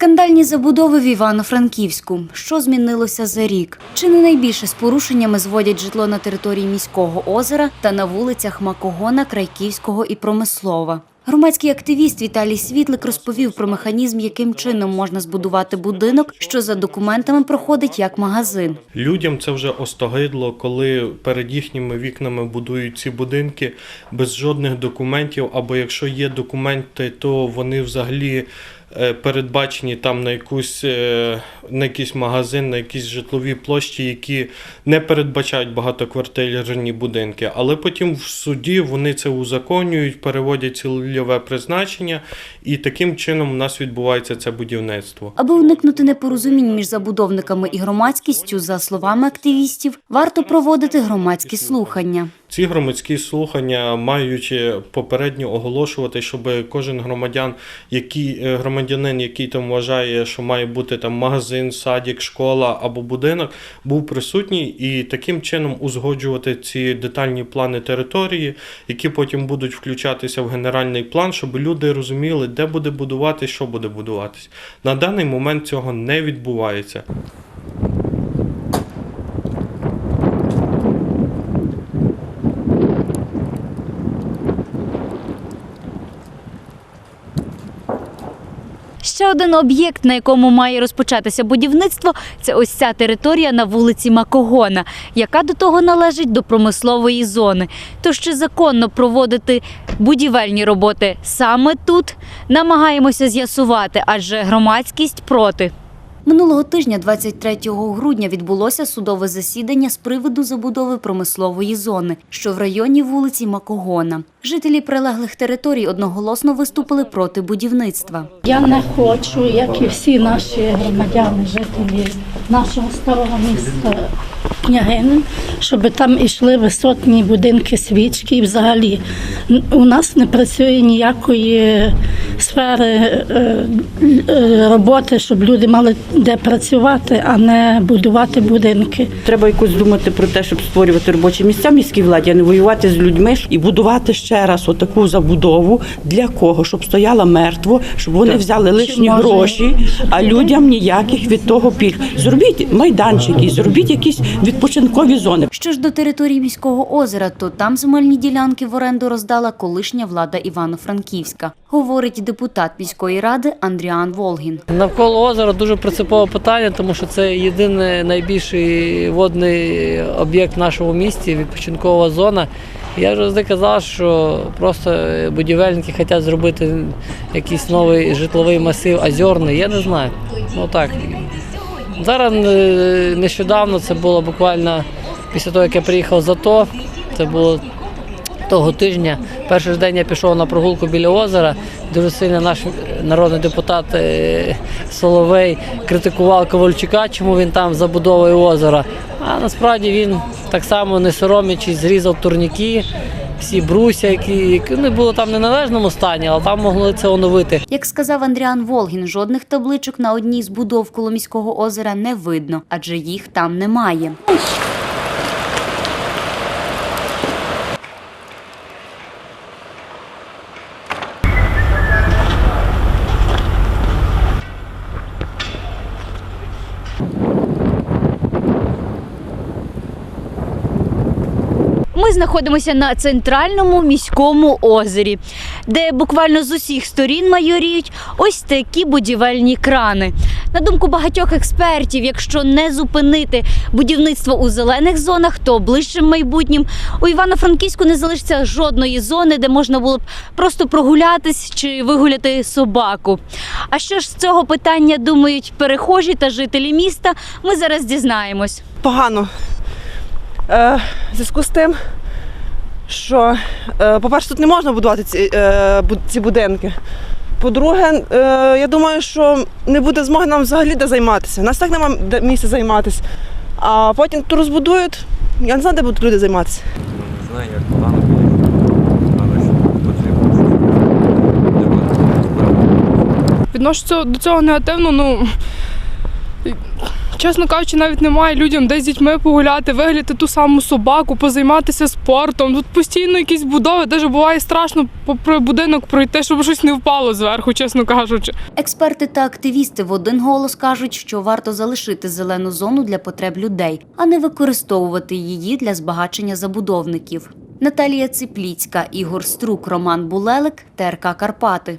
Будівельні забудови в Івано-Франківську. Що змінилося за рік? Чи не найбільше з порушеннями зводять житло на території міського озера та на вулицях Макогона, Крайківського і Промислова? Громадський активіст Віталій Світлик розповів про механізм, яким чином можна збудувати будинок, що за документами проходить як магазин. Людям це вже остогидло, коли перед їхніми вікнами будують ці будинки без жодних документів, або якщо є документи, то вони взагалі передбачені там на якусь е, на якийсь магазин, на якісь житлові площі, які не передбачають багатоквартирні будинки. Але потім в суді вони це узаконюють, переводять цільове призначення, і таким чином у нас відбувається це будівництво. Аби уникнути непорозумінь між забудовниками і громадськістю, за словами активістів, варто проводити громадські слухання. Ці громадські слухання мають е, попередньо оголошувати, щоб кожен громадян, який е, громадянин, який там вважає, що має бути там магазин, садик, школа або будинок, був присутній і таким чином узгоджувати ці детальні плани території, які потім будуть включатися в генеральний план, щоб люди розуміли, де буде будувати, що буде будуватись. На даний момент цього не відбувається. Один об'єкт, на якому має розпочатися будівництво, це ось ця територія на вулиці Макогона, яка до того належить до промислової зони. Тож чи законно проводити будівельні роботи саме тут, намагаємося з'ясувати, адже громадськість проти. Минулого тижня, 23 грудня, відбулося судове засідання з приводу забудови промислової зони, що в районі вулиці Макогона. Жителі прилеглих територій одноголосно виступили проти будівництва. Я не хочу, як і всі наші громадяни, жителі нашого старого міста Княгинин, щоб там ішли висотні будинки свічки. І взагалі у нас не працює ніякої сфери е, е, роботи, щоб люди мали де працювати, а не будувати будинки. Треба якось думати про те, щоб створювати робочі місця в міській владі, а не воювати з людьми і будувати ще раз отаку забудову. Для кого? Щоб стояла мертво, щоб вони взяли лишні може, гроші, а людям ніяких від того пільг. Зробіть майданчики, зробіть якісь відпочинкові зони. Що ж до території міського озера, то там земельні ділянки в оренду роздала колишня влада Івано-Франківська, говорить депутат міської ради Андріан Волгін. Навколо озера дуже принципове питання, тому що це єдиний найбільший водний об'єкт в нашому місті, відпочинкова зона. Я завжди казав, що просто будівельники хочуть зробити якийсь новий житловий масив озерний. Я не знаю. Ну так. Зараз е, нещодавно це було буквально після того, як я приїхав з АТО. Це було того тижня. Перший день я пішов на прогулку біля озера. Дуже сильно наш народний депутат е, Соловей критикував Ковальчука, чому він там забудовує озера. А насправді він так само не соромячись, зрізав турніки, всі бруся, які не було там в неналежному стані, але там могли це оновити. Як сказав Андріан Волгін, жодних табличок на одній з будов коло міського озера не видно, адже їх там немає. Ми знаходимося на центральному міському озері, де буквально з усіх сторін майоріють ось такі будівельні крани. На думку багатьох експертів, якщо не зупинити будівництво у зелених зонах, то ближчим майбутнім у Івано-Франківську не залишиться жодної зони, де можна було б просто прогулятись чи вигуляти собаку. А що ж з цього питання думають перехожі та жителі міста? Ми зараз дізнаємось. погано. Е, в зв'язку з тим, що, е, по-перше, тут не можна будувати ці, е, ці будинки. По-друге, е, я думаю, що не буде змоги нам взагалі де займатися. У нас так немає місця займатися. А потім тут розбудують, я не знаю, де будуть люди займатися. Не знаю, як погано буде, але потрібно щось. Відношуся до цього негативно, ну чесно кажучи, навіть немає людям де з дітьми погуляти, вигляти ту саму собаку, позайматися спортом. Тут постійно якісь будови, навіть буває страшно попри будинок пройти, щоб щось не впало зверху, чесно кажучи. Експерти та активісти в один голос кажуть, що варто залишити зелену зону для потреб людей, а не використовувати її для збагачення забудовників. Наталія Ципліцька, Ігор Струк, Роман Булелик, ТРК Карпати.